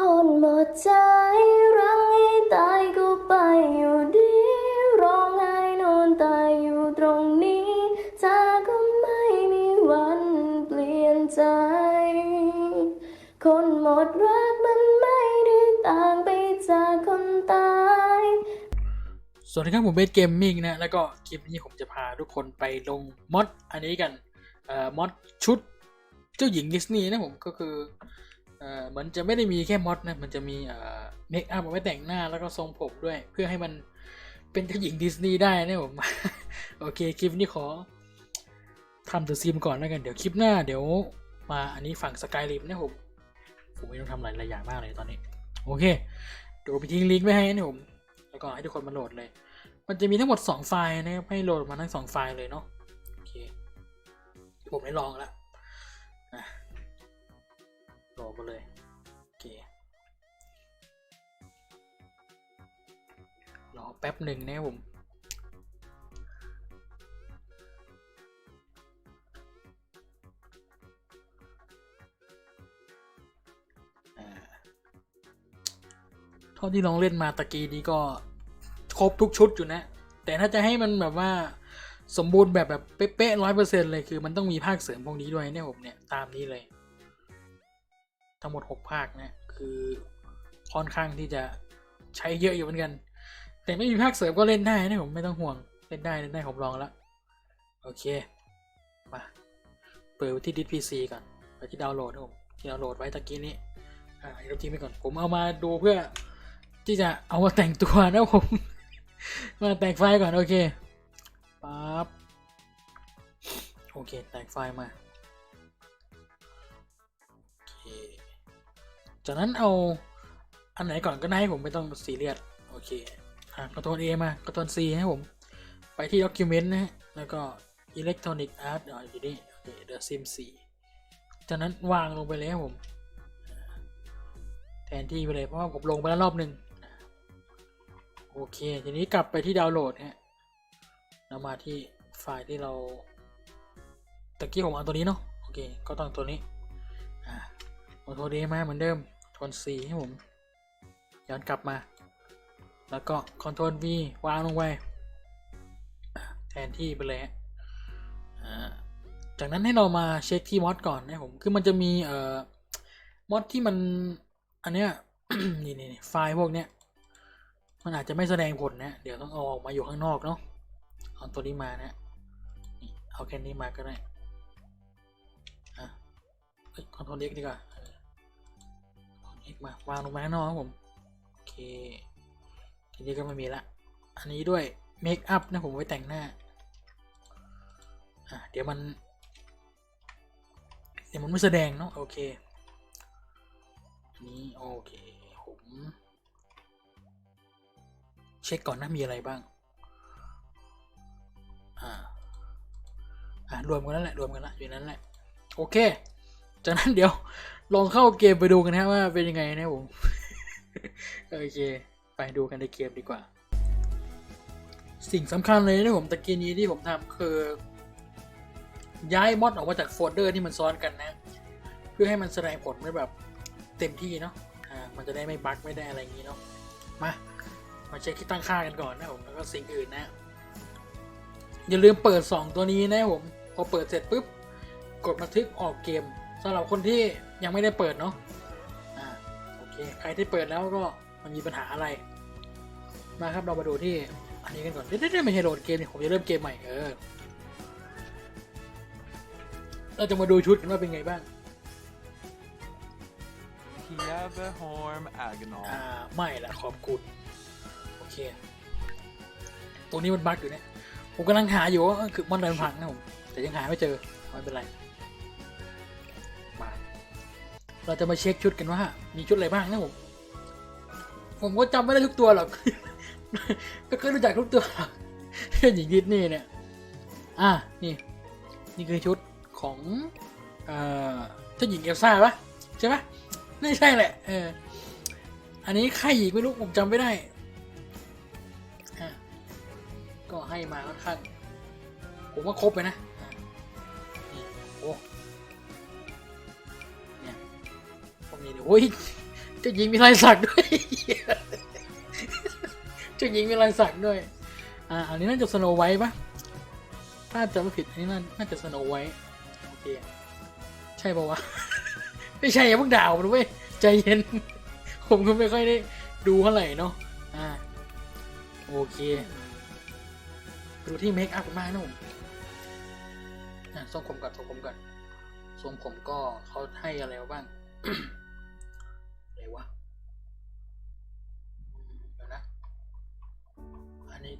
คนหมดใจรังให้ตายก็ไปอยู่ดีร้องไห้นอนตายอยู่ตรงนี้เธอก็ไม่มีวันเปลี่ยนใจ คนหมดรักมันไม่ได้ต่างไปจากคนตาย สวัสดีครับผมเบสเกมมิ่งนะ แล้วก็คลิปนี้ผมจะพาทุกคนไปลงมอดอันนี้กันเอ่อมอดชุด เจ้าหญิงดิสนีย์นะผมก็คือ เอ่อมันจะไม่ได้มีแค่มอดนะ มันจะมีเอ่อเมคอัพเอาไว้แต่งหน้าแล้วก็ทรงผมด้วย เพื่อให้มันเป็นเจ้าหญิงดิสนีย์ได้นะผม โอเค คลิปนี้ขอทำตัวซีมก่อนแล้วกัน เดี๋ยวคลิปหน้าเดี๋ยวมาอันนี้ฝั่งสกายริมนะผมผมไม่ต้องทำหลายหลายอย่างมากเลยตอนนี้ โอเคเดี๋ยวไปทิ้งลิงก์ไว้ให้นะผม แล้วก็ให้ทุกคนมาโหลดเลย มันจะมีทั้งหมด 2 ไฟล์นะครับให้โหลดมาทั้ง 2 ไฟล์เลยเนาะ โอเค ผมได้ลองแล้วอะ โหลดมาเลยโอเครอแป๊บหนึ่งนะผมเท่าที่ลองเล่นมาตะกี้นี้ก็ครบทุกชุดอยู่นะ แต่ถ้าจะให้มันแบบว่าสมบูรณ์แบบแบบเป๊ะร้อยเปอร์เซ็นต์เลยคือมันต้องมีภาคเสริมพวกนี้ด้วยเนี่ยผมเนี่ย ตามนี้เลย ทั้งหมดหกภาคนะคือค่อนข้างที่จะใช้เยอะอยู่เหมือนกัน แต่ไม่มีภาคเสริมก็เล่นได้นะผมไม่ต้องห่วงเล่นได้เล่นได้ผมลองแล้วโอเคมาเปิดที่ดิสพีซีก่อนไปที่ดาวน์โหลดนะผมที่ดาวน์โหลดไว้ตะกี้นี้อ่าเดี๋ยวทิ้งไปก่อนผมเอามาดูเพื่อที่จะเอามาแต่งตัวนะผม มาแต่งไฟล์ก่อนโอเคปั๊บโอเคแต่งไฟล์มา จากนั้นเอาอันไหนก่อนก็ได้ให้ผมไม่ต้องซีเรียสโอเคอะกดตัว A มากดตัว C ให้ผมไปที่ Document นะฮะแล้วก็ Electronic Art อ่าอยู่นี่โอเค The Sim 4จากนั้นวางลงไปเลยครับผม แทนที่ไปเลยเพราะว่าผมลงไปแล้วรอบหนึ่งโอเค ทีนี้กลับไปที่ดาวน์โหลดฮะเรามาที่ไฟล์ที่เราตะกี้ผมเอาตัวนี้เนาะโอเค ก็ต้องตัวนี้อ่าคอนโทรลดีมาเหมือนเดิม ทน C ให้ผม ย้อนกลับมา แล้วก็คอนโทรล V วางลงไปแทนที่ไปเลยจากนั้นให้เรามาเช็คที่มอดก่อนนะผม คือมันจะมีเอ่อมอดที่มัน อันเนี้ยนี่นี่ไฟล์พวกเนี้ย มันอาจจะไม่แสดงผลนะ เดี๋ยวต้องเอาออกมาอยู่ข้างนอกเนาะ เอาตัวนี้มานะนี่เอาแค่นี้มาก็ได้อะคอนโทรลเอ็กดีกว่า มาวางลงมาข้างนอกครับผม โอเค ทีนี้ก็ไม่มีละ อันนี้ด้วยเมคอัพนะผมไว้แต่งหน้า อะเดี๋ยวมัน เดี๋ยวมันไม่แสดงเนาะโอเคอันนี้โอเค ผม เช็คก่อนนะมีอะไรบ้าง อ่า อ่ารวมกันแล้วแหละรวมกันละอยู่นั้นแหละ โอเค จากนั้นเดี๋ยว ลองเข้าเกมไปดูกันนะว่าเป็นยังไงนะผม โอเค ไปดูกันในเกมดีกว่า สิ่งสำคัญเลยนะผมตะกี้นี้ที่ผมทำคือ ย้ายมอดออกมาจากโฟลเดอร์ที่มันซ้อนกันนะ เพื่อให้มันแสดงผลไว้แบบเต็มที่เนาะอ่ามันจะได้ไม่บั๊กไม่ได้อะไรอย่างนี้เนาะมามาเช็คที่ตั้งค่ากันก่อนนะผมแล้วก็สิ่งอื่นนะ อย่าลืมเปิด 2 ตัวนี้นะผม พอเปิดเสร็จปุ๊บ กดบันทึกออกเกม สำหรับคนที่ยังไม่ได้เปิดเนาะอ่าโอเค ใครที่เปิดแล้วก็มันมีปัญหาอะไร มาครับเรามาดูที่อันนี้กันก่อนเดี๋ยวๆๆไม่ใช่โหลดเกมนี่ผมจะเริ่มเกมใหม่เออเราจะมาดูชุดกันว่าเป็นไงบ้าง Kiaberhorm Agnol. อ่าไม่ละขอบคุณโอเคตัวนี้มันบั๊กอยู่เนี่ยผมกำลังหาอยู่ว่าคือมันอะไรมันพังนะผมแต่ยังหาไม่เจอไม่เป็นไร เราจะมาเช็คชุดกันว่า มีชุดอะไรบ้างนะผม ผมก็จำไม่ได้ทุกตัวหรอก ก็เคือรู้จักทุกตัวหรอกหญิงดิสนี่เนี่ย อะนี่ นี่คือชุดของเอ่อเจ้าหญิงเอลซ่าปะใช่ปะไม่ใช่แหละ เออ อันนี้ใครอีกไม่รู้ผมจำไม่ได้อะก็ให้มาค่อนข้างผมว่าครบไปนะ มนี่โอ้ยเจ้าหญิงมีลายสักด้วยเจ้าหญิงมีลายสักด้วย อ่า อันนี้น่าจะสโนไวท์ปะถ้าจำไม่ผิดอันนี้น่าจะสโนไวท์โอเคใช่ปะวะ ไม่ใช่อย่าเพิ่งด่าผมนะเว้ยใจเย็น ผมก็ไม่ค่อยได้ดูเท่าไหร่เนาะอ่าโอเค ดูที่เมคอัพมากนะผมอะทรงผมก่อนทรงผมก่อนทรงผมก็เขาให้อะไรมาบ้าง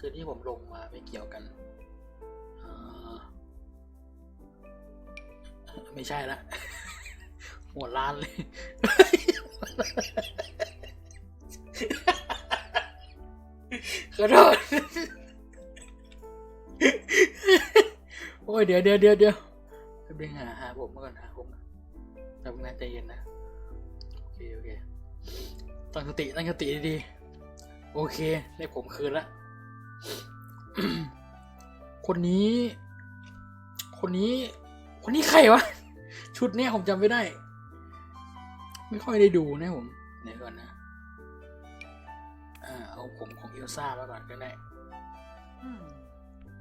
คือที่ผมลงมาไม่เกี่ยวกันอ่าไม่ใช่ละหัวล้านเลย ขอโทษ โอ้ย เดี๋ยวเดี๋ยวเดี๋ยวเดี๋ยวแป๊บนึงหาหาผมมาก่อนหาผมก่อนแป๊บนึงนะใจเย็นนะ โอเค โอเค ตั้งสติ ตั้งสติดีๆโอเค ได้ผมคืนละ คนนี้ คนนี้ คนนี้ใครวะ ชุดเนี้ยผมจำไม่ได้ ไม่ค่อยได้ดูนะผมเดี๋ยวก่อนนะอ่าเอาผมของเอลซ่ามาก่อนก็ได้ Hmm.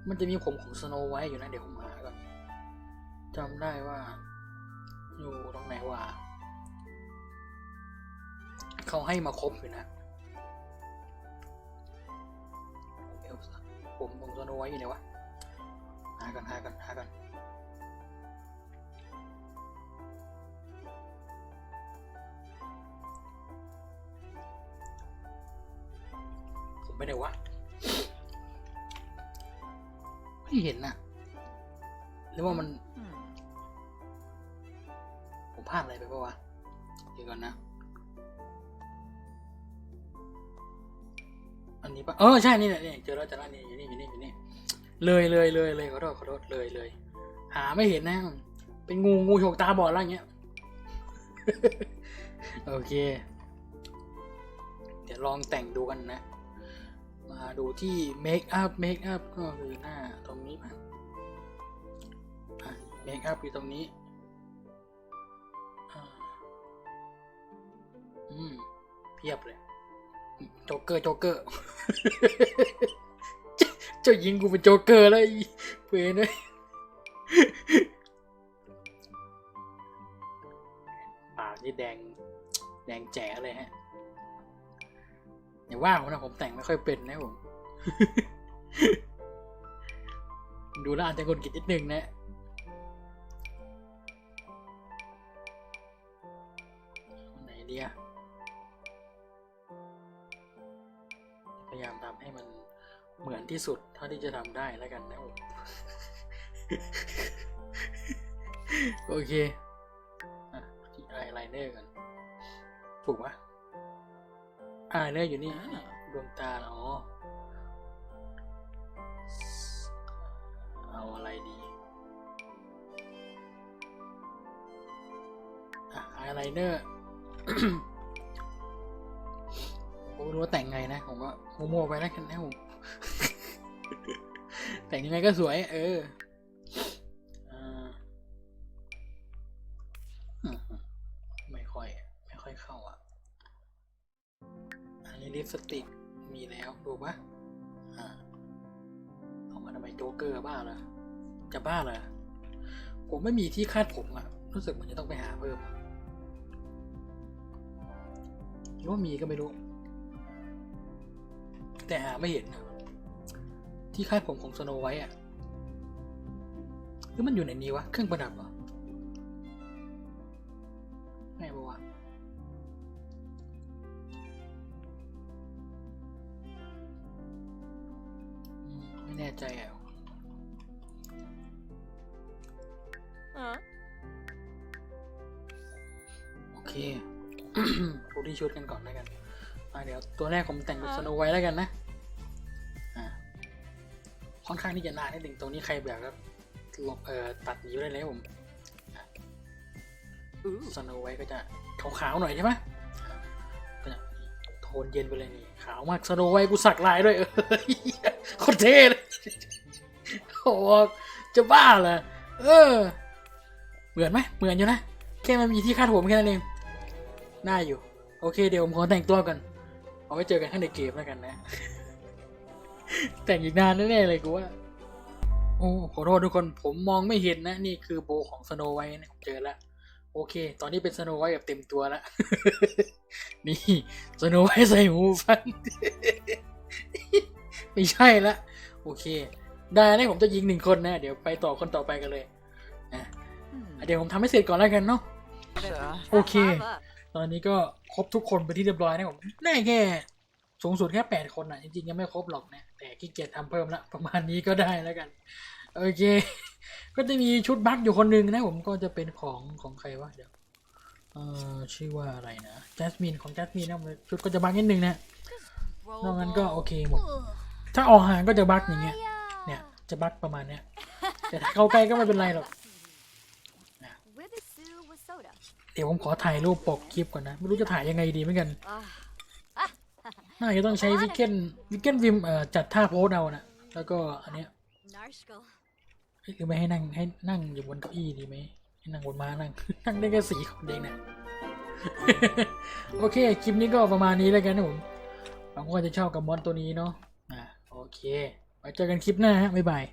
มันจะมีผมของสโนไวท์อยู่นะ เดี๋ยวผมหาก่อนจำได้ว่า อยู่ตรงไหนวะเขาให้มาครบอยู่นะ เอลซ่าผมของสโนไวท์อยู่ไหนวะหากันหากันหากันผมไม่ได้วะไม่เห็นนะหรือว่ามัน Hmm. ผมพลาดอะไรไปปะวะเดี๋ยวก่อนนะ นี้ปะเออใช่นี่แหละนี่เจอแล้วเจอแล้วนี่อยู่นี่อยู่นี่อยู่นี่เลยเลยเลยเลยขอโทษขอโทษเลยเลยหาไม่เห็นนะ เป็นงูงูฉกตาบอดอะไรเงี้ยโอเค เดี๋ยวลองแต่งดูกันนะ มาดูที่เมคอัพเมคอัพก็คือหน้าตรงนี้ป่ะเมคอัพอยู่ตรงนี้อืมเพียบเลย โจ๊กเกอร์โจ๊กเกอร์เจ้ายิงกูเป็นโจ๊กเกอร์แล้วเพื่อนเลยปากนี่แดง แดงแจ๋เลยฮะอย่าว่าผมนะผมแต่งไม่ค่อยเป็นนะผมดูแล้วอาจจะกดกิดนิดนึงนะไหนเดีย ยายามทำให้มันเหมือนที่สุดเท่าที่จะทำได้แล้วกันนะผมโอเคอะที่ไอไลเนอร์กันถูกปะไอไลเนอร์อยู่นี่ดวงตาเหรออ๋อเอาอะไรดีอะไอไลเนอร์ผมไม่ รู้ว่าแต่งไงนะ ผมก็โม่ๆไปแล้วกันนะผมแต่งยังไงก็สวย เออไม่ค่อย ไม่ค่อยเข้าอะ อันนี้ลิปสติกมีแล้วดูปะอ่าเอามาทำไมโจ๊กเกอร์บ้าเหรอจะบ้าเหรอผมไม่มีที่คาดผมอะ รู้สึกเหมันจะต้องไปหาเพิ่มหรือว่ามีก็ไม่รู้ แต่หาไม่เห็นอะที่คาดผมของสโนไวท์อะหรือมันอยู่ในนี้วะ เครื่องประดับเหรอไงบวะอืมไม่แน่ใจอะ Huh? โอเคดูที่ชุดกันก่อนแล้วกันอะ เดี๋ยวตัวแรกผมแต่งเป็นสโนไวท์แล้วกันนะอ่าค่อนข้างที่จะนานนิดหนึ่งตรงนี้ใครแบบก็ลบเอ่อตัดนิ้วได้เลยครับผม Ooh. สโนไวท์ก็จะขาวๆหน่อยใช่ไหมก็จะโทนเย็นไปเลยนี่ขาวมากสโนไวท์กูสักลายด้วยเออโคตรเท่เลยโอ้โหจะบ้าเหรอเออ เหมือนไหมเหมือนอยู่นะแค่มันมีที่คาดผมแค่นั้นเองได้อยู่โโอเคเดี๋ยวผมขอแต่งตัวกัน เอาไว้เจอกันข้างในเกมแล้วกันนะ แต่งอีกนานแน่ๆเลยกูว่า โอ้ขอโทษทุกคนผมมองไม่เห็นนะ นี่คือโบของสโนไวท์นะผมเจอแล้วโอเค ตอนนี้เป็นสโนไวท์แบบเต็มตัวแล้ว นี่สโนไวท์ใส่หูฟัง ไม่ใช่ละ โอเค ได้นะผมจะยิงหนึ่งคนนะ เดี๋ยวไปต่อคนต่อไปกันเลยนะ Hmm. เดี๋ยวผมทำให้เสร็จก่อนแล้วกันเนาะ โอเค Have up. ตอนนี้ก็ครบทุกคนไปที่เรียบร้อยนะผมได้แค่สูงสุดแค่แปดคนอะ จริงๆ ยังไม่ครบหรอกนะ แต่ขี้เกียจทำเพิ่มละประมาณนี้ก็ได้แล้วกัน โอเค ก็จะมีชุดบัคอยู่คนหนึ่งนะผมก็จะเป็นของของใครวะเดี๋ยวเอ่อชื่อว่าอะไรนะจัสมินของจัสมินนะชุดก็จะบัคนิดนึงนะนอกนั้นก็โอเคหมด ถ้าออกห่างก็จะบัคอย่างเงี้ย เนี่ยจะบัคประมาณเนี้ยแต่ถ้าเข้าใกล้ก็ไม่เป็นไรหรอก เดี๋ยวผมขอถ่ายรูปปกคลิปก่อนนะ ไม่รู้จะถ่ายยังไงดีเหมือนกัน Ah, น่าจะต้องใช้วิกเกนวิกเกนวิมเอ่อจัดท่าโพสเอานะแล้วก็อันเนี้ย Narshkel. เฮ้ยหรือไม่ให้นั่งให้นั่งอยู่บนเก้าอี้ดีไหมให้นั่งบนม้านั่งนั่งได้แค่สี่คนเองนะโอเค คลิปนี้ก็ประมาณนี้แล้วกันนะผมหวังว่าจะชอบกับมอนตัวนี้เนาะอ่าโอเค ไว้เจอกันคลิปหน้าฮะบ๊ายบาย